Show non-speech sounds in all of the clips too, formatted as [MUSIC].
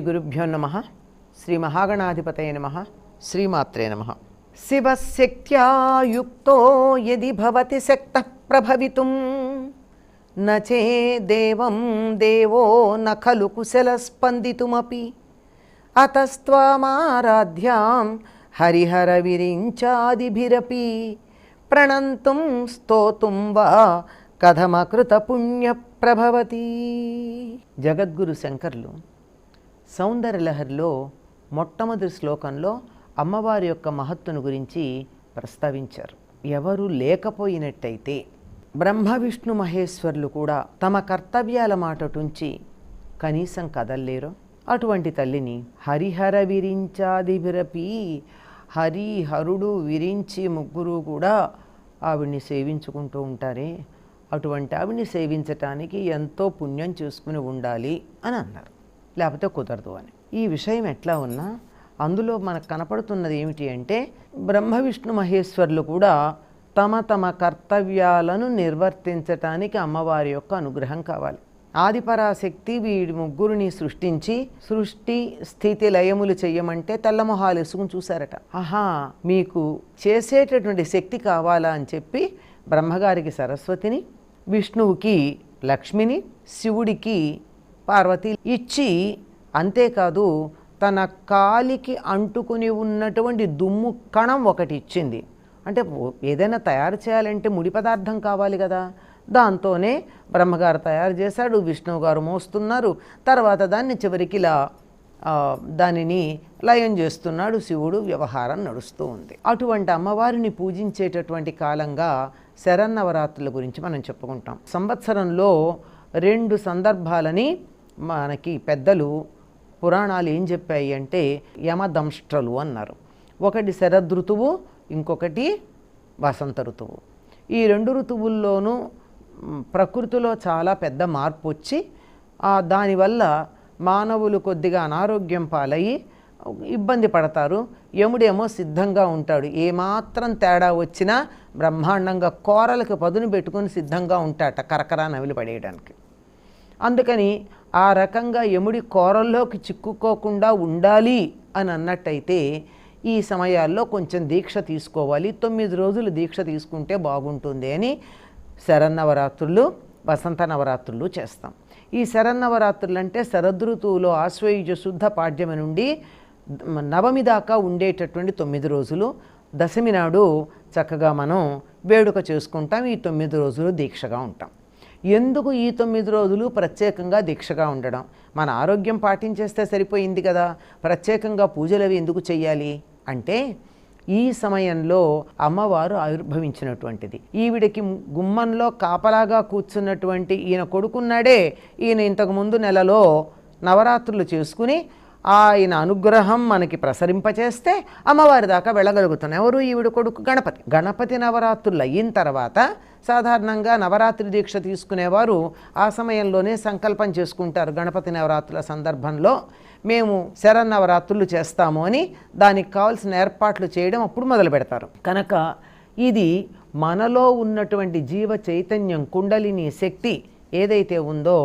శ్రీ గురుభ్యో నమ శ్రీ మహాగణాధిపతయ నమ శ్రీమాత్రే నమ శివశక్త్యాయుక్తో యది భవతి శక్త ప్రభవితుం నచే దేవం దేవో న ఖలు కుశల స్పందితుమపి అతస్త్వమారాధ్యాం హరిహర విరించాదిభిరపి ప్రణంతుం స్తోతుం వా కథమకృత పుణ్య ప్రభవతి జగద్గురు శంకర్లు సౌందర్యలహరిలో మొట్టమొదటి శ్లోకంలో అమ్మవారి యొక్క మహత్తును గురించి ప్రస్తావించారు. ఎవరు లేకపోయినట్టయితే బ్రహ్మ విష్ణు మహేశ్వరులు కూడా తమ కర్తవ్యాల మాటటుంచి కనీసం కదల్లేరు. అటువంటి తల్లిని హరిహర విరించాదిభిరపి హరిహరుడు విరించి ముగ్గురు కూడా ఆవిడ్ని సేవించుకుంటూ ఉంటారే. అటువంటి ఆవిడ్ని సేవించటానికి ఎంతో పుణ్యం చేసుకుని ఉండాలి అని అన్నారు. లేకపోతే కుదరదు అని. ఈ విషయం ఎట్లా ఉన్నా అందులో మనకు కనపడుతున్నది ఏమిటి అంటే బ్రహ్మ విష్ణు మహేశ్వరులు కూడా తమ తమ కర్తవ్యాలను నిర్వర్తించటానికి అమ్మవారి యొక్క అనుగ్రహం కావాలి. ఆదిపరాశక్తి వీడి ముగ్గురిని సృష్టించి సృష్టి స్థితి లయములు చెయ్యమంటే తెల్లమొహాలు ఇసుకుని చూశారట. ఆహా మీకు చేసేటటువంటి శక్తి కావాలా అని చెప్పి బ్రహ్మగారికి సరస్వతిని విష్ణువుకి లక్ష్మిని శివుడికి పార్వతి ఇచ్చి అంతేకాదు తన కాలికి అంటుకుని ఉన్నటువంటి దుమ్ము కణం ఒకటి ఇచ్చింది అంటే ఏదైనా తయారు చేయాలంటే ముడి పదార్థం కావాలి కదా. దాంతోనే బ్రహ్మగారు తయారు చేశాడు విష్ణువు గారు మోస్తున్నారు. తర్వాత దాన్ని చివరికి ఇలా దానిని లయం చేస్తున్నాడు శివుడు వ్యవహారం నడుస్తూ ఉంది. అటువంటి అమ్మవారిని పూజించేటటువంటి కాలంగా శరన్నవరాత్రుల గురించి మనం చెప్పుకుంటాం. సంవత్సరంలో రెండు సందర్భాలని మనకి పెద్దలు పురాణాలు ఏం చెప్పాయి అంటే యమదంష్ట్రలు అన్నారు. ఒకటి శరదృతువు ఇంకొకటి వసంత ఋతువు. ఈ రెండు ఋతువుల్లోనూ ప్రకృతిలో చాలా పెద్ద మార్పు వచ్చి దానివల్ల మానవులు కొద్దిగా అనారోగ్యం పాలయ్యి ఇబ్బంది పడతారు. యముడేమో సిద్ధంగా ఉంటాడు. ఏమాత్రం తేడా వచ్చినా బ్రహ్మాండంగా కోరలకు పదును పెట్టుకొని సిద్ధంగా ఉంటాట కరకరా నవిలి పడేయడానికి. అందుకని ఆ రకంగా యముడి కోరల్లోకి చిక్కుకోకుండా ఉండాలి అని అన్నట్టయితే ఈ సమయాల్లో కొంచెం దీక్ష తీసుకోవాలి. తొమ్మిది రోజులు దీక్ష తీసుకుంటే బాగుంటుంది అని శరన్నవరాత్రులు వసంత నవరాత్రులు చేస్తాం. ఈ శరన్నవరాత్రులు అంటే శరదృతువులో ఆశ్వయుజ శుద్ధ పాడ్యమి నుండి నవమి దాకా ఉండేటటువంటి తొమ్మిది రోజులు. దశమి నాడు చక్కగా మనం వేడుక చేసుకుంటాం. ఈ తొమ్మిది రోజులు దీక్షగా ఉంటాం. ఎందుకు ఈ తొమ్మిది రోజులు ప్రత్యేకంగా దీక్షగా ఉండడం? మన ఆరోగ్యం పాటించేస్తే సరిపోయింది కదా. ప్రత్యేకంగా పూజలు అవి ఎందుకు చెయ్యాలి? అంటే ఈ సమయంలో అమ్మవారు ఆవిర్భవించినటువంటిది. ఈవిడకి గుమ్మంలో కాపలాగా కూర్చున్నటువంటి ఈయన కొడుకున్నాడే. ఈయన ఇంతకుముందు నెలలో నవరాత్రులు చేసుకుని ఆయన అనుగ్రహం మనకి ప్రసరింపచేస్తే అమ్మవారి దాకా వెళ్ళగలుగుతున్నాం ఎవరు? ఈవిడ కొడుకు గణపతి. గణపతి నవరాత్రులు అయిన తర్వాత సాధారణంగా నవరాత్రి దీక్ష తీసుకునేవారు ఆ సమయంలోనే సంకల్పం చేసుకుంటారు గణపతి నవరాత్రుల సందర్భంలో. మేము శరన్నవరాత్రులు చేస్తాము అని దానికి కావాల్సిన ఏర్పాట్లు చేయడం అప్పుడు మొదలు పెడతారు. కనుక ఇది మనలో ఉన్నటువంటి జీవ చైతన్యం కుండలిని శక్తి ఏదైతే ఉందో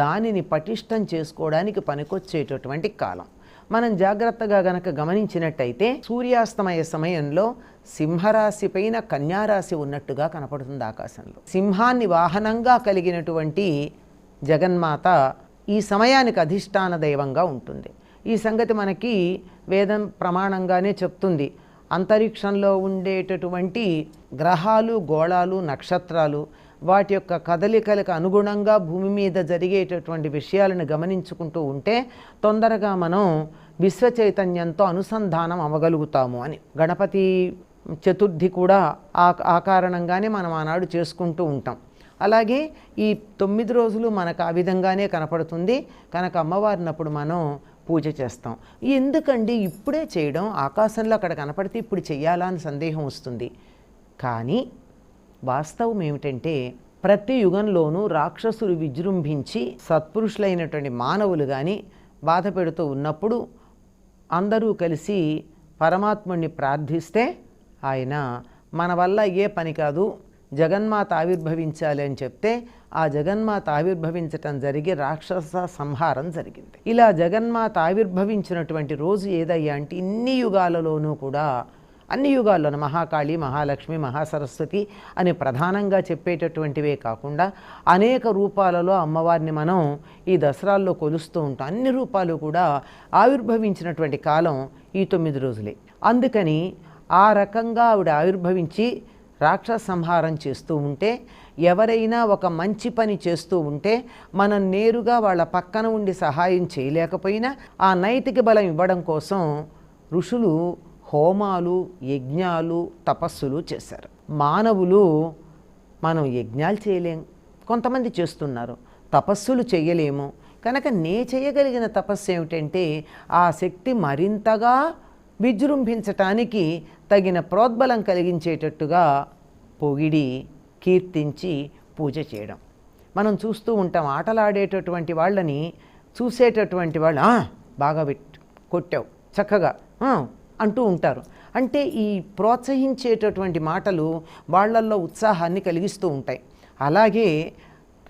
దానిని పటిష్టం చేసుకోవడానికి పనికొచ్చేటటువంటి కాలం. మనం జాగ్రత్తగా గనక గమనించినట్టయితే సూర్యాస్తమయ సమయంలో సింహరాశి పైన కన్యారాశి ఉన్నట్టుగా కనపడుతుంది ఆకాశంలో. సింహాన్ని వాహనంగా కలిగినటువంటి జగన్మాత ఈ సమయానికి అధిష్టాన దైవంగా ఉంటుంది. ఈ సంగతి మనకి వేదం ప్రమాణంగానే చెప్తుంది. అంతరిక్షంలో ఉండేటటువంటి గ్రహాలు గోళాలు నక్షత్రాలు వాటి యొక్క కదలికలకు అనుగుణంగా భూమి మీద జరిగేటటువంటి విషయాలను గమనించుకుంటూ ఉంటే తొందరగా మనం విశ్వ చైతన్యంతో అనుసంధానం అవ్వగలుగుతాము అని. గణపతి చతుర్థి కూడా ఆ ఆ కారణంగానే మనం ఆనాడు చేసుకుంటూ ఉంటాం. అలాగే ఈ తొమ్మిది రోజులు మనకు ఆ విధంగానే కనపడుతుంది. కనుక అమ్మవారినప్పుడు మనం పూజ చేస్తాం. ఎందుకండి ఇప్పుడే చేయడం? ఆకాశంలో అక్కడ కనపడితే ఇప్పుడు చెయ్యాలా అని సందేహం వస్తుంది. కానీ వాస్తవం ఏమిటంటే ప్రతి యుగంలోనూ రాక్షసులు విజృంభించి సత్పురుషులైనటువంటి మానవులు కానీ బాధ పెడుతూ ఉన్నప్పుడు అందరూ కలిసి పరమాత్ముడిని ప్రార్థిస్తే ఆయన మన వల్ల ఏ పని కాదు జగన్మాత ఆవిర్భవించాలి అని చెప్తే ఆ జగన్మాత ఆవిర్భవించటం జరిగి రాక్షస సంహారం జరిగింది. ఇలా జగన్మాత ఆవిర్భవించినటువంటి రోజు ఏదయ్యా అంటే ఇన్ని యుగాలలోనూ కూడా అన్ని యుగాల్లోనూ మహాకాళి మహాలక్ష్మి మహాసరస్వతి అని ప్రధానంగా చెప్పేటటువంటివే కాకుండా అనేక రూపాలలో అమ్మవారిని మనం ఈ దసరాల్లో కొలుస్తూ ఉంటాం. అన్ని రూపాలు కూడా ఆవిర్భవించినటువంటి కాలం ఈ తొమ్మిది రోజులే. అందుకని ఆ రకంగా ఆవిడ ఆవిర్భవించి రాక్షస సంహారం చేస్తూ ఉంటే ఎవరైనా ఒక మంచి పని చేస్తూ ఉంటే మనం నేరుగా వాళ్ళ పక్కన ఉండి సహాయం చేయలేకపోయినా ఆ నైతిక బలం ఇవ్వడం కోసం ఋషులు హోమాలు యజ్ఞాలు తపస్సులు చేశారు. మానవులు మనం యజ్ఞాలు చేయలేం. కొంతమంది చేస్తున్నారు. తపస్సులు చేయలేము. కనుక నే చేయగలిగిన తపస్సు ఏమిటంటే ఆ శక్తి మరింతగా విజృంభించటానికి తగిన ప్రోద్బలం కలిగించేటట్టుగా పొగిడి కీర్తించి పూజ చేయడం. మనం చూస్తూ ఉంటాం ఆటలాడేటటువంటి వాళ్ళని చూసేటటువంటి వాళ్ళు బాగా కొట్టావు చక్కగా అంటూ ఉంటారు. అంటే ఈ ప్రోత్సహించేటటువంటి మాటలు వాళ్ళల్లో ఉత్సాహాన్ని కలిగిస్తూ ఉంటాయి. అలాగే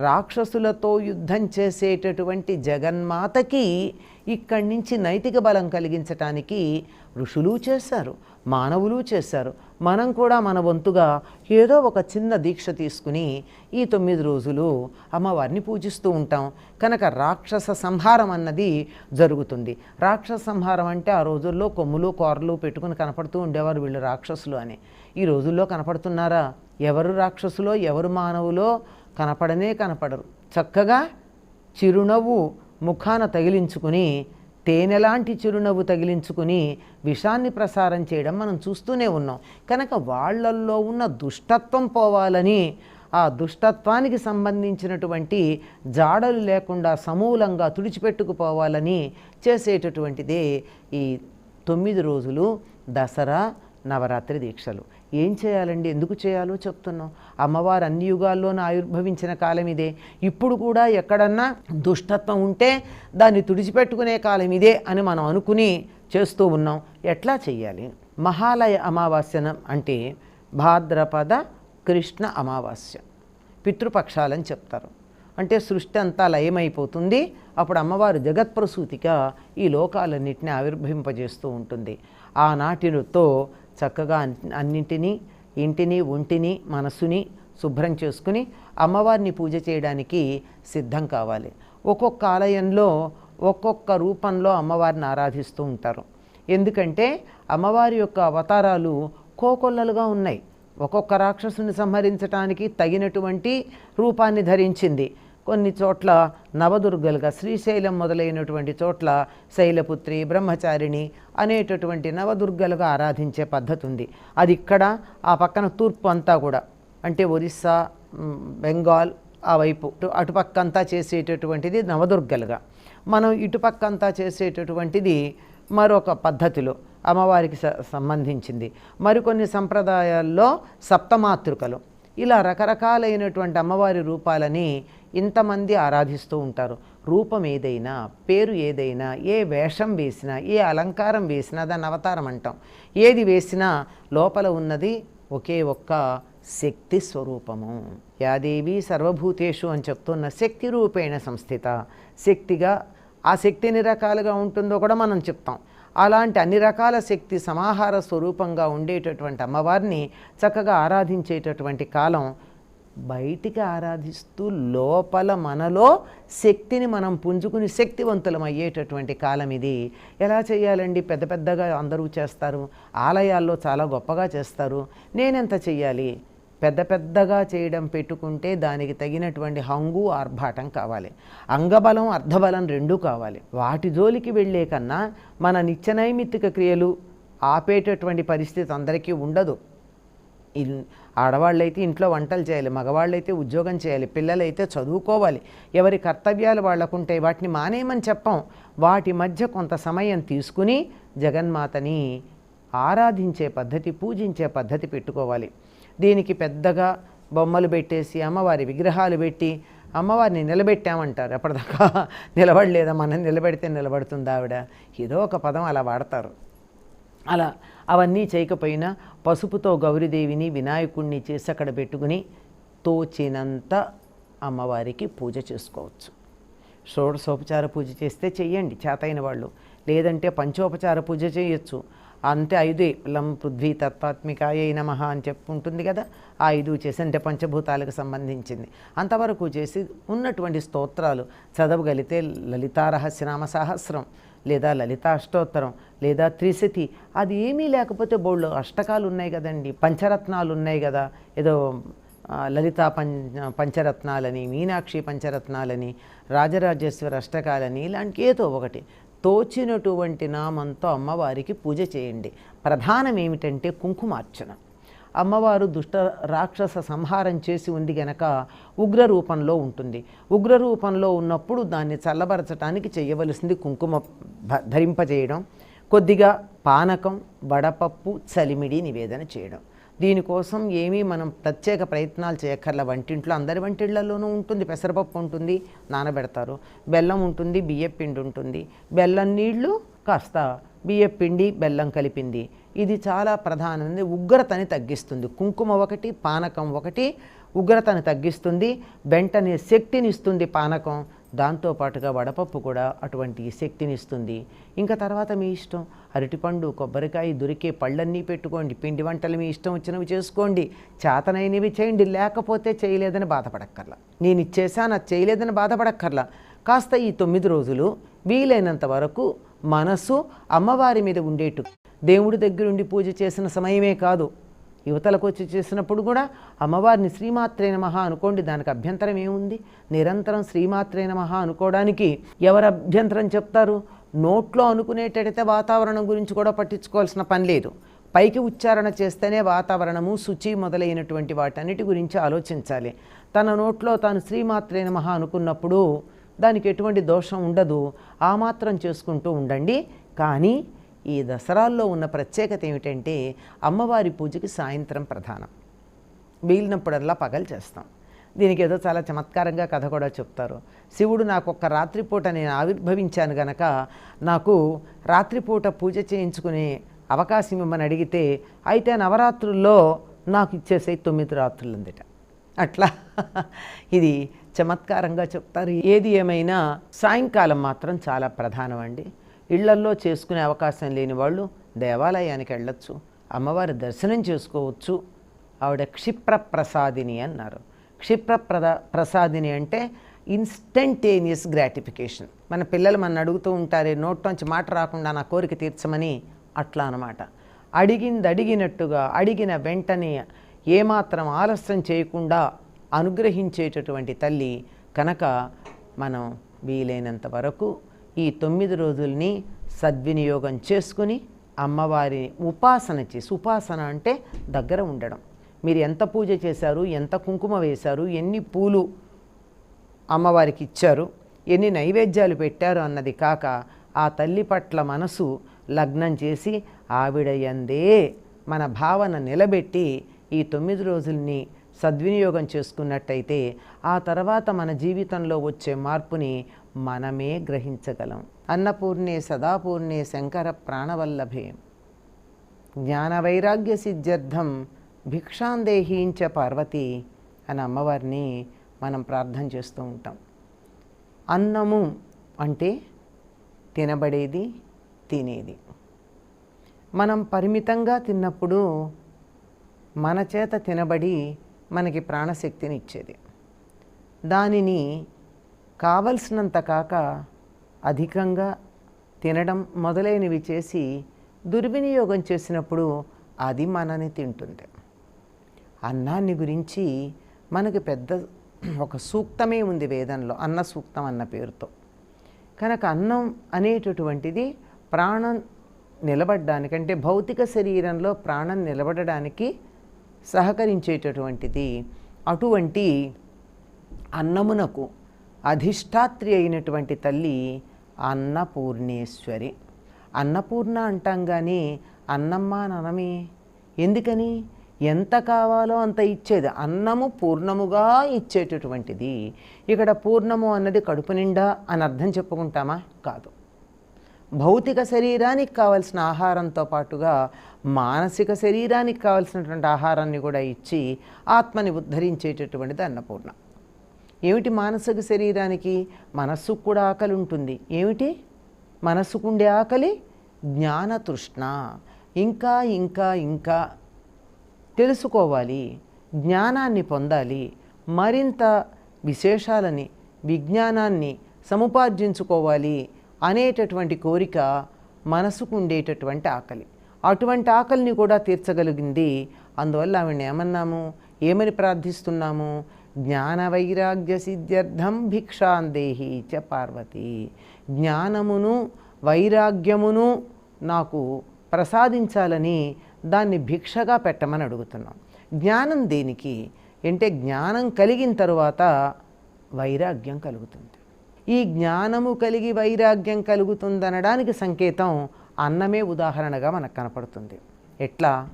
రాక్షసులతో యుద్ధం చేసేటటువంటి జగన్మాతకి ఇక్కడి నుంచి నైతిక బలం కలిగించటానికి ఋషులు చేశారు. మానవులు చేశారు. మనం కూడా మన వంతుగా ఏదో ఒక చిన్న దీక్ష తీసుకుని ఈ తొమ్మిది రోజులు అమ్మవారిని పూజిస్తూ ఉంటాం. కనుక రాక్షస సంహారం అన్నది జరుగుతుంది. రాక్షస సంహారం అంటే ఆ రోజుల్లో కొమ్ములు కూరలు పెట్టుకుని కనపడుతూ ఉండేవారు వీళ్ళు రాక్షసులు అని. ఈ రోజుల్లో కనపడుతున్నారా? ఎవరు రాక్షసులో ఎవరు మానవులో? కనపడనే కనపడరు. చక్కగా చిరునవ్వు ముఖాన తగిలించుకుని తేనెలాంటి చిరునవ్వు తగిలించుకుని విషాన్ని ప్రసారం చేయడం మనం చూస్తూనే ఉన్నాం. కనుక వాళ్ళల్లో ఉన్న దుష్టత్వం పోవాలని ఆ దుష్టత్వానికి సంబంధించినటువంటి జాడలు లేకుండా సమూలంగా తుడిచిపెట్టుకుపోవాలని చేసేటటువంటిదే ఈ తొమ్మిది రోజులు దసరా నవరాత్రి దీక్షలు. ఏం చేయాలండి? ఎందుకు చేయాలో చెప్తున్నాం అమ్మవారు అన్ని యుగాల్లోనూ ఆవిర్భవించిన కాలం ఇదే. ఇప్పుడు కూడా ఎక్కడన్నా దుష్టత్వం ఉంటే దాన్ని తుడిచిపెట్టుకునే కాలం ఇదే అని మనం అనుకుని చేస్తూ ఉన్నాం. ఎట్లా చెయ్యాలి? మహాలయ అమావాస్యనం అంటే భాద్రపద కృష్ణ అమావాస్య. పితృపక్షాలని చెప్తారు. అంటే సృష్టి అంతా లయమైపోతుంది. అప్పుడు అమ్మవారు జగత్ప్రసూతిగా ఈ లోకాలన్నింటినీ ఆవిర్భవింపజేస్తూ ఉంటుంది. ఆనాటితో చక్కగా అన్నింటినీ ఇంటిని ఒంటిని మనసుని శుభ్రం చేసుకుని అమ్మవారిని పూజ చేయడానికి సిద్ధం కావాలి. ఒక్కొక్క ఆలయంలో ఒక్కొక్క రూపంలో అమ్మవారిని ఆరాధిస్తూ ఉంటారు. ఎందుకంటే అమ్మవారి యొక్క అవతారాలు కోకొల్లలుగా ఉన్నాయి. ఒక్కొక్క రాక్షసుని సంహరించటానికి తగినటువంటి రూపాన్ని ధరించింది. కొన్ని చోట్ల నవదుర్గలుగా శ్రీశైలం మొదలైనటువంటి చోట్ల శైలపుత్రి బ్రహ్మచారిణి అనేటటువంటి నవదుర్గలుగా ఆరాధించే పద్ధతి ఉంది. అది ఇక్కడ ఆ పక్కన తూర్పు అంతా కూడా. అంటే ఒరిస్సా బెంగాల్ ఆ వైపు. అటుపక్క అటుపక్కంతా చేసేటటువంటిది నవదుర్గలుగా. మనం ఇటుపక్కంతా చేసేటటువంటిది మరొక పద్ధతిలో అమ్మవారికి స- సంబంధించింది. మరికొన్ని సంప్రదాయాల్లో సప్తమాతృకలు. ఇలా రకరకాలైనటువంటి అమ్మవారి రూపాలని ఇంతమంది ఆరాధిస్తూ ఉంటారు. రూపం ఏదైనా పేరు ఏదైనా ఏ వేషం వేసినా ఏ అలంకారం వేసినా దాన్ని అవతారం అంటాం. ఏది వేసినా లోపల ఉన్నది ఒకే ఒక్క శక్తి స్వరూపము. యాదేవి సర్వభూతేషు అని చెప్తున్న శక్తి రూపేణ సంస్థిత. శక్తిగా ఆ శక్తి ఎన్ని రకాలుగా ఉంటుందో కూడా మనం చెప్తాం. అలాంటి అన్ని రకాల శక్తి సమాహార స్వరూపంగా ఉండేటటువంటి అమ్మవారిని చక్కగా ఆరాధించేటటువంటి కాలం బయటికి ఆరాధిస్తూ లోపల మనలో శక్తిని మనం పుంజుకుని శక్తివంతులం అయ్యేటటువంటి కాలం ఇది. ఎలా చేయాలండి? పెద్ద పెద్దగా అందరూ చేస్తారు. ఆలయాల్లో చాలా గొప్పగా చేస్తారు. నేనెంత చెయ్యాలి? పెద్ద పెద్దగా చేయడం పెట్టుకుంటే దానికి తగినటువంటి హంగు ఆర్భాటం కావాలి. అంగబలం అర్ధబలం రెండూ కావాలి. వాటి జోలికి వెళ్ళే కన్నా మన నిత్యనైమిత్తిక క్రియలు ఆపేటటువంటి పరిస్థితి అందరికీ ఉండదు. ఆడవాళ్ళైతే ఇంట్లో వంటలు చేయాలి మగవాళ్ళైతే ఉద్యోగం చేయాలి పిల్లలైతే చదువుకోవాలి. ఎవరి కర్తవ్యాలు వాళ్ళకుంటాయి వాటిని మానేయమని చెప్పం. వాటి మధ్య కొంత సమయం తీసుకుని జగన్మాతని ఆరాధించే పద్ధతి పూజించే పద్ధతి పెట్టుకోవాలి. దీనికి పెద్దగా బొమ్మలు పెట్టేసి అమ్మవారి విగ్రహాలు పెట్టి అమ్మవారిని నిలబెట్టామంటారు. ఎప్పటిదాకా నిలబడలేదా? మనం నిలబెడితే నిలబడుతుంది ఆవిడ? ఏదో ఒక పదం అలా వాడతారు. అలా అవన్నీ చేయకపోయినా పసుపుతో గౌరీదేవిని వినాయకుడిని చేసి అక్కడ పెట్టుకుని తోచినంత అమ్మవారికి పూజ చేసుకోవచ్చు. షోడశోపచార పూజ చేస్తే చెయ్యండి చేతైన వాళ్ళు. లేదంటే పంచోపచార పూజ చేయొచ్చు. అంతే ఐదు లం పృథ్వీ తత్వాత్మికాయ నమః అని చెప్పు ఉంటుంది కదా ఆ ఐదు చేసి అంటే పంచభూతాలకు సంబంధించింది. అంతవరకు చేసి ఉన్నటువంటి స్తోత్రాలు చదవగలిగితే లలితారహస్యనామ సహస్రం. లేదా లలిత అష్టోత్తరం లేదా త్రిశతి అది ఏమీ లేకపోతే బోళ్ళు అష్టకాలు ఉన్నాయి కదండి. పంచరత్నాలు ఉన్నాయి కదా. ఏదో లలిత లలితా పం పంచరత్నాలని మీనాక్షి పంచరత్నాలని రాజరాజేశ్వర అష్టకాలని ఇలాంటి ఏదో ఒకటి తోచినటువంటి నామంతో అమ్మవారికి పూజ చేయండి. ప్రధానం ఏమిటంటే కుంకుమార్చన. అమ్మవారు దుష్ట రాక్షస సంహారం చేసి ఉంది గనక ఉగ్ర రూపంలో ఉంటుంది. ఉగ్ర రూపంలో ఉన్నప్పుడు దాన్ని చల్లబరచడానికి చేయవలసింది కుంకుమ ధరింపజేయడం కొద్దిగా పానకం వడపప్పు చలిమిడి నివేదన చేయడం. దీనికోసం ఏమీ మనం ప్రత్యేక ప్రయత్నాలు చేయక్కర్ల. వంటింట్లో అందరి వంటిళ్ళలోనూ ఉంటుంది. పెసరపప్పు ఉంటుంది నానబెడతారు. బెల్లం ఉంటుంది బియ్యపిండి ఉంటుంది. బెల్లం నీళ్ళు కాస్త బియ్యపిండి బెల్లం కలిపింది. ఇది చాలా ప్రధానమైనది. ఉగ్రతని తగ్గిస్తుంది. కుంకుమ ఒకటి పానకం ఒకటి ఉగ్రతని తగ్గిస్తుంది. వెంటనే శక్తిని ఇస్తుంది పానకం దాంతోపాటుగా వడపప్పు కూడా అటువంటి శక్తిని ఇస్తుంది ఇంకా తర్వాత మీ ఇష్టం. అరటిపండు కొబ్బరికాయ దొరికే పళ్ళన్నీ పెట్టుకోండి. పిండి వంటలు మీ ఇష్టం వచ్చినవి చేసుకోండి. చేతనైనవి చేయండి. లేకపోతే చేయలేదని బాధపడక్కర్లా. నేను ఇచ్చేసాను అది చేయలేదని బాధపడక్కర్లా. కాస్త ఈ తొమ్మిది రోజులు వీలైనంత వరకు మనసు అమ్మవారి మీద ఉండేట్టు దేవుడి దగ్గరుండి పూజ చేసిన సమయమే కాదు. యువతలకు వచ్చి చేసినప్పుడు కూడా అమ్మవారిని శ్రీమాత్రే నమః అనుకోండి దానికి అభ్యంతరం ఏముంది? నిరంతరం శ్రీమాత్రే నమః అనుకోవడానికి ఎవరు అభ్యంతరం చెప్తారు? నోట్లో అనుకునేటైతే వాతావరణం గురించి కూడా పట్టించుకోవాల్సిన పని లేదు. పైకి ఉచ్చారణ చేస్తేనే వాతావరణము శుచి మొదలైనటువంటి వాటన్నిటి గురించి ఆలోచించాలి. తన నోట్లో తాను శ్రీమాత్రే నమః అనుకున్నప్పుడు దానికి ఎటువంటి దోషం ఉండదు. ఆ మాత్రం చేసుకుంటూ ఉండండి. కానీ ఈ దసరాల్లో ఉన్న ప్రత్యేకత ఏమిటంటే అమ్మవారి పూజకి సాయంత్రం ప్రధానం. వీలినప్పుడల్లా పగలు చేస్తాం. దీనికి ఏదో చాలా చమత్కారంగా కథ కూడా చెప్తారు. శివుడు నాకు ఒక్క రాత్రిపూట నేను ఆవిర్భవించాను గనక నాకు రాత్రిపూట పూజ చేయించుకునే అవకాశం ఇవ్వమని అడిగితే అయితే నవరాత్రుల్లో నాకు ఇచ్చేసే తొమ్మిది రాత్రులు ఉందిట అట్లా [LAUGHS] ఇది చమత్కారంగా చెప్తారు. ఏది ఏమైనా సాయంకాలం మాత్రం చాలా ప్రధానం అండి ఇళ్ళల్లో చేసుకునే అవకాశం లేని వాళ్ళు దేవాలయానికి వెళ్ళొచ్చు అమ్మవారి దర్శనం చేసుకోవచ్చు. ఆవిడ క్షిప్ర ప్రసాదిని అన్నారు. క్షిప్ర ప్రద ప్రసాదిని అంటే ఇన్స్టంటేనియస్ గ్రాటిఫికేషన్ మన పిల్లలు మన అడుగుతూ ఉంటారే నోట్లోంచి మాట రాకుండా నా కోరిక తీర్చమని అట్లా అనమాట అడిగింది అడిగినట్టుగా అడిగిన వెంటనే ఏమాత్రం ఆలస్యం చేయకుండా అనుగ్రహించేటటువంటి తల్లి కనుక మనం వీలైనంత వరకు ఈ తొమ్మిది రోజుల్ని సద్వినియోగం చేసుకుని అమ్మవారిని ఉపాసన చేసి ఉపాసన అంటే దగ్గర ఉండడం. మీరు ఎంత పూజ చేశారు ఎంత కుంకుమ వేశారు ఎన్ని పూలు అమ్మవారికి ఇచ్చారు ఎన్ని నైవేద్యాలు పెట్టారు అన్నది కాక ఆ తల్లి పట్ల మనసు లగ్నం చేసి ఆవిడ మన భావన నిలబెట్టి ఈ తొమ్మిది రోజుల్ని సద్వినియోగం చేసుకున్నట్టయితే ఆ తర్వాత మన జీవితంలో వచ్చే మార్పుని మనమే గ్రహించగలం. అన్నపూర్ణే సదాపూర్ణే శంకర ప్రాణవల్లభే. జ్ఞానవైరాగ్య సిద్ధ్యర్థం భిక్షాందేహీంచ పార్వతి అని అమ్మవారిని మనం ప్రార్థన చేస్తూ ఉంటాం. అన్నము అంటే తినబడేది తినేది. మనం పరిమితంగా తిన్నప్పుడు మన చేత తినబడి మనకి ప్రాణశక్తిని ఇచ్చేది దానిని కావలసినంత కాక అధికంగా తినడం మొదలైనవి చేసి దుర్వినియోగం చేసినప్పుడు అది మనని తింటుంది. అన్నాన్ని గురించి మనకి పెద్ద ఒక సూక్తమే ఉంది వేదంలో అన్న సూక్తం అన్న పేరుతో. కనుక అన్నం అనేటటువంటిది ప్రాణం నిలబడడానికి అంటే భౌతిక శరీరంలో ప్రాణం నిలబడడానికి సహకరించేటటువంటిది అటువంటి అన్నమునకు అధిష్టాత్రి అయినటువంటి తల్లి అన్నపూర్ణేశ్వరి. అన్నపూర్ణ అంటాం కానీ అన్నమ్మ అనమే ఎందుకని? ఎంత కావాలో అంత ఇచ్చేది. అన్నము పూర్ణముగా ఇచ్చేటటువంటిది. ఇక్కడ పూర్ణము అన్నది కడుపు నిండా అని అర్థం చెప్పుకుంటామా? కాదు. భౌతిక శరీరానికి కావలసిన ఆహారంతో పాటుగా మానసిక శరీరానికి కావలసినటువంటి ఆహారాన్ని కూడా ఇచ్చి ఆత్మని ఉద్ధరించేటటువంటిది అన్నపూర్ణ. ఏమిటి మానసిక శరీరానికి మనస్సుకు కూడా ఆకలి ఉంటుంది ఏమిటి? మనస్సుకుండే ఆకలి జ్ఞాన తృష్ణ ఇంకా ఇంకా ఇంకా. తెలుసుకోవాలి జ్ఞానాన్ని పొందాలి మరింత విశేషాలని విజ్ఞానాన్ని సముపార్జించుకోవాలి అనేటటువంటి కోరిక మనసుకు ఉండేటటువంటి ఆకలి. అటువంటి ఆకలిని కూడా తీర్చగలిగింది. అందువల్ల ఆవిడని ఏమన్నాము? ఏమని ప్రార్థిస్తున్నాము? జ్ఞాన వైరాగ్య సిద్ధ్యర్థం భిక్షాందేహి చ పార్వతి. జ్ఞానమును వైరాగ్యమును నాకు ప్రసాదించాలని దాన్ని భిక్షగా పెట్టమని అడుగుతున్నాం. జ్ఞానం దేనికి? అంటే జ్ఞానం కలిగిన తరువాత వైరాగ్యం కలుగుతుంది. ఈ జ్ఞానము కలిగి వైరాగ్యం కలుగుతుందనడానికి సంకేతం అన్నమే ఉదాహరణగా మనకు కనపడుతుంది. ఎట్లా?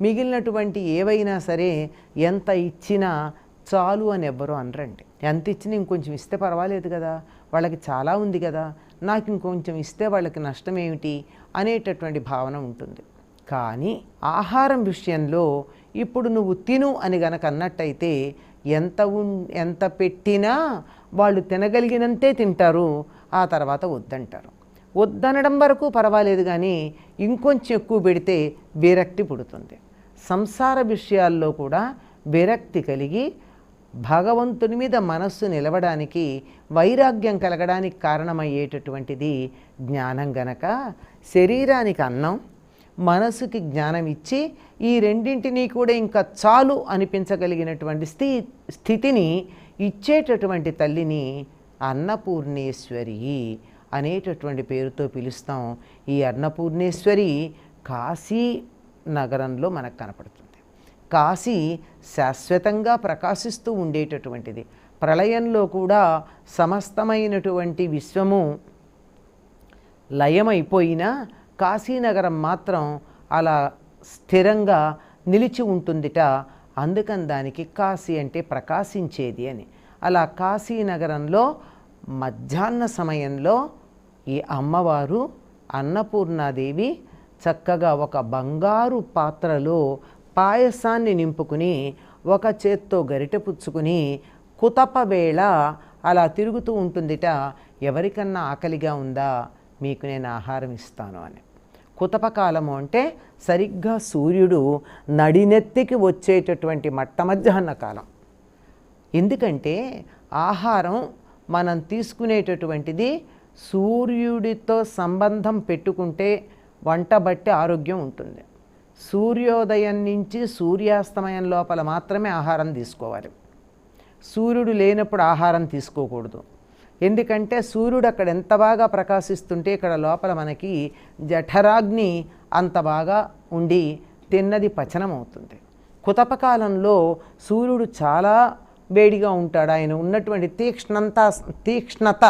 మిగిలినటువంటి ఏవైనా సరే ఎంత ఇచ్చినా చాలు అని ఎవ్వరూ అనరండి. ఎంత ఇచ్చినా ఇంకొంచెం ఇస్తే పర్వాలేదు కదా వాళ్ళకి చాలా ఉంది కదా నాకు ఇంకొంచెం ఇస్తే వాళ్ళకి నష్టం ఏమిటి అనేటటువంటి భావన ఉంటుంది. కానీ ఆహారం విషయంలో ఇప్పుడు నువ్వు తిను అని గనక అన్నట్టయితే ఎంత ఉన్ ఎంత పెట్టినా వాళ్ళు తినగలిగినంతే తింటారు ఆ తర్వాత వద్దంటారు. వద్దనడం వరకు పర్వాలేదు కానీ ఇంకొంచెం ఎక్కువ పెడితే విరక్తి పుడుతుంది. సంసార విషయాల్లో కూడా విరక్తి కలిగి భగవంతుని మీద మనస్సు నిలవడానికి వైరాగ్యం కలగడానికి కారణమయ్యేటటువంటిది జ్ఞానం గనక శరీరానికి అన్నం మనసుకి జ్ఞానం ఇచ్చి ఈ రెండింటినీ కూడా ఇంకా చాలు అనిపించగలిగినటువంటి స్థి స్థితిని ఇచ్చేటటువంటి తల్లిని అన్నపూర్ణేశ్వరి అనేటటువంటి పేరుతో పిలుస్తాం. ఈ అన్నపూర్ణేశ్వరి కాశీ నగరంలో మనకు కనపడుతుంది. కాశీ శాశ్వతంగా ప్రకాశిస్తూ ఉండేటటువంటిది. ప్రళయంలో కూడా సమస్తమైనటువంటి విశ్వము లయమైపోయినా కాశీనగరం మాత్రం అలా స్థిరంగా నిలిచి ఉంటుందిట. అందుకని దానికి కాశీ అంటే ప్రకాశించేది అని. అలా కాశీనగరంలో మధ్యాహ్న సమయంలో ఈ అమ్మవారు అన్నపూర్ణాదేవి చక్కగా ఒక బంగారు పాత్రలో పాయసాన్ని నింపుకుని ఒక చేత్తో గరిటె పుచ్చుకుని కుతప వేళ అలా తిరుగుతూ ఉంటుందిట ఎవరికన్నా ఆకలిగా ఉందా? మీకు నేను ఆహారం ఇస్తాను అని. కుతపకాలము అంటే సరిగ్గా సూర్యుడు నడినెత్తికి వచ్చేటటువంటి మట్ట మధ్యాహ్న కాలం. ఎందుకంటే ఆహారం మనం తీసుకునేటటువంటిది సూర్యుడితో సంబంధం పెట్టుకుంటే వంట బట్టి ఆరోగ్యం ఉంటుంది. సూర్యోదయం నుంచి సూర్యాస్తమయం లోపల మాత్రమే ఆహారం తీసుకోవాలి. సూర్యుడు లేనప్పుడు ఆహారం తీసుకోకూడదు. ఎందుకంటే సూర్యుడు అక్కడ ఎంత బాగా ప్రకాశిస్తుంటే ఇక్కడ లోపల మనకి జఠరాగ్ని అంత బాగా ఉండి తిన్నది పచనం అవుతుంది కుతపకాలంలో సూర్యుడు చాలా వేడిగా ఉంటాడు. ఆయన ఉన్నటువంటి తీక్ష్ణంత తీక్ష్ణత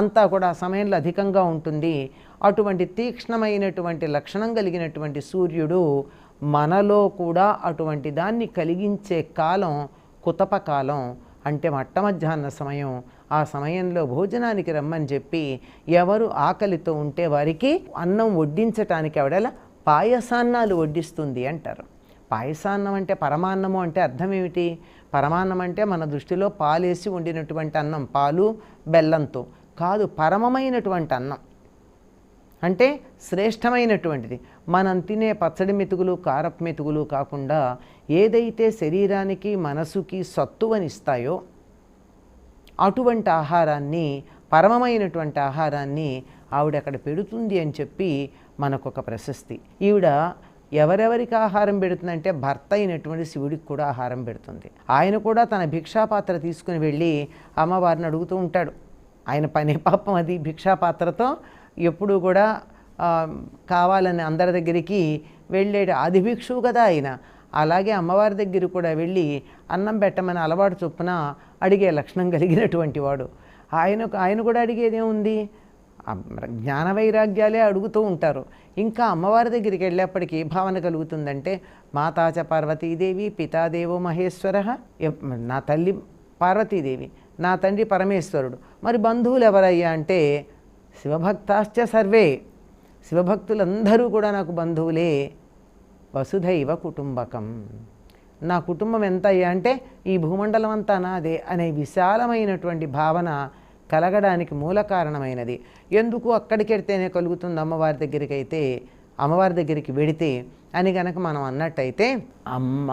అంతా కూడా సమయంలో అధికంగా ఉంటుంది. అటువంటి తీక్ష్ణమైనటువంటి లక్షణం కలిగినటువంటి సూర్యుడు మనలో కూడా అటువంటి దాన్ని కలిగించే కాలం కుతపకాలం అంటే మట్ట మధ్యాహ్న సమయం. ఆ సమయంలో భోజనానికి రమ్మని చెప్పి ఎవరు ఆకలితో ఉంటే వారికి అన్నం వడ్డించటానికి ఆవిడల పాయసాన్నాలు వడ్డిస్తుంది అంటారు. పాయసాన్నం అంటే పరమాన్నము అంటే అర్థం ఏమిటి? పరమాన్నం అంటే మన దృష్టిలో పాలేసి వండినటువంటి అన్నం పాలు బెల్లంతో కాదు పరమమైనటువంటి అన్నం. అంటే శ్రేష్టమైనటువంటిది. మనం తినే పచ్చడి మెతుకులు కారపు మెతుకులు కాకుండా ఏదైతే శరీరానికి మనసుకి సత్తువనిస్తాయో అటువంటి ఆహారాన్ని పరమమైనటువంటి ఆహారాన్ని ఆవిడ అక్కడ పెడుతుంది అని చెప్పి మనకొక ప్రశస్తి. ఈవిడ ఎవరెవరికి ఆహారం పెడుతుందంటే భర్త అయినటువంటి శివుడికి కూడా ఆహారం పెడుతుంది. ఆయన కూడా తన భిక్షాపాత్ర తీసుకుని వెళ్ళి అమ్మవారిని అడుగుతూ ఉంటాడు. ఆయన పనే పాపం అది భిక్షాపాత్రతో ఎప్పుడూ కూడా కావాలని అందరి దగ్గరికి వెళ్ళే ఆధిభిక్షువు కదా ఆయన. అలాగే అమ్మవారి దగ్గర కూడా వెళ్ళి అన్నం పెట్టమని అలవాటు చొప్పున అడిగే లక్షణం కలిగినటువంటి వాడు. ఆయన ఆయన కూడా అడిగేదే ఉంది జ్ఞాన వైరాగ్యాలే అడుగుతూ ఉంటారు. ఇంకా అమ్మవారి దగ్గరికి వెళ్ళేప్పటికీ ఏ భావన కలుగుతుందంటే మాతాచ పార్వతీదేవి పితాదేవో మహేశ్వర నా తల్లి పార్వతీదేవి నా తండ్రి పరమేశ్వరుడు. మరి బంధువులు ఎవరయ్యా అంటే శివభక్తాశ్చ సర్వే. శివభక్తులందరూ కూడా నాకు బంధువులే. వసుధైవ కుటుంబకం. నా కుటుంబం ఎంత అయ్యా అంటే ఈ భూమండలం అంతా నాదే అనే విశాలమైనటువంటి భావన కలగడానికి మూల కారణమైనది. ఎందుకు అక్కడికెడితేనే కలుగుతుంది అమ్మవారి దగ్గరికి అయితే అమ్మవారి దగ్గరికి వెడితే అని గనక మనం అన్నట్టయితే అమ్మ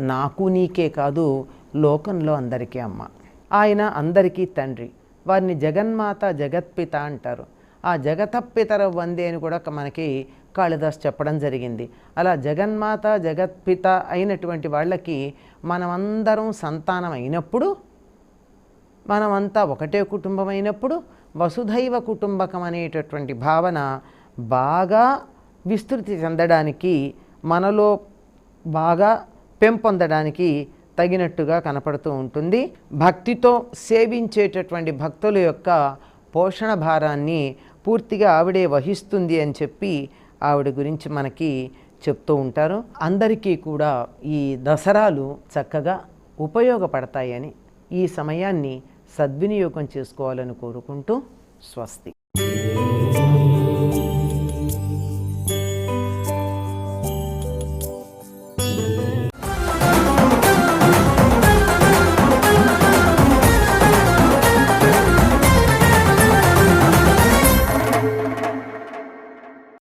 నాకు నీకే కాదు లోకంలో అందరికీ అమ్మ. ఆయన అందరికీ తండ్రి. వారిని జగన్మాత జగత్పిత అంటారు. ఆ జగతపితర వందే అని కూడా మనకి కాళిదాస్ చెప్పడం జరిగింది. అలా జగన్మాత జగత్పిత అయినటువంటి వాళ్ళకి మనమందరం సంతానం అయినప్పుడు మనమంతా ఒకటే కుటుంబం అయినప్పుడు వసుధైవ కుటుంబకం అనేటటువంటి భావన బాగా విస్తృతి చెందడానికి మనలో బాగా పెంపొందడానికి తగినట్టుగా కనపడుతూ ఉంటుంది. భక్తితో సేవించేటటువంటి భక్తుల యొక్క పోషణ భారాన్ని పూర్తిగా ఆవిడే వహిస్తుంది అని చెప్పి ఆవిడ గురించి మనకి చెప్తూ ఉంటారు. అందరికీ కూడా ఈ దసరాలు చక్కగా ఉపయోగపడతాయని ఈ సమయాన్ని సద్వినియోగం చేసుకోవాలని కోరుకుంటూ స్వస్తి.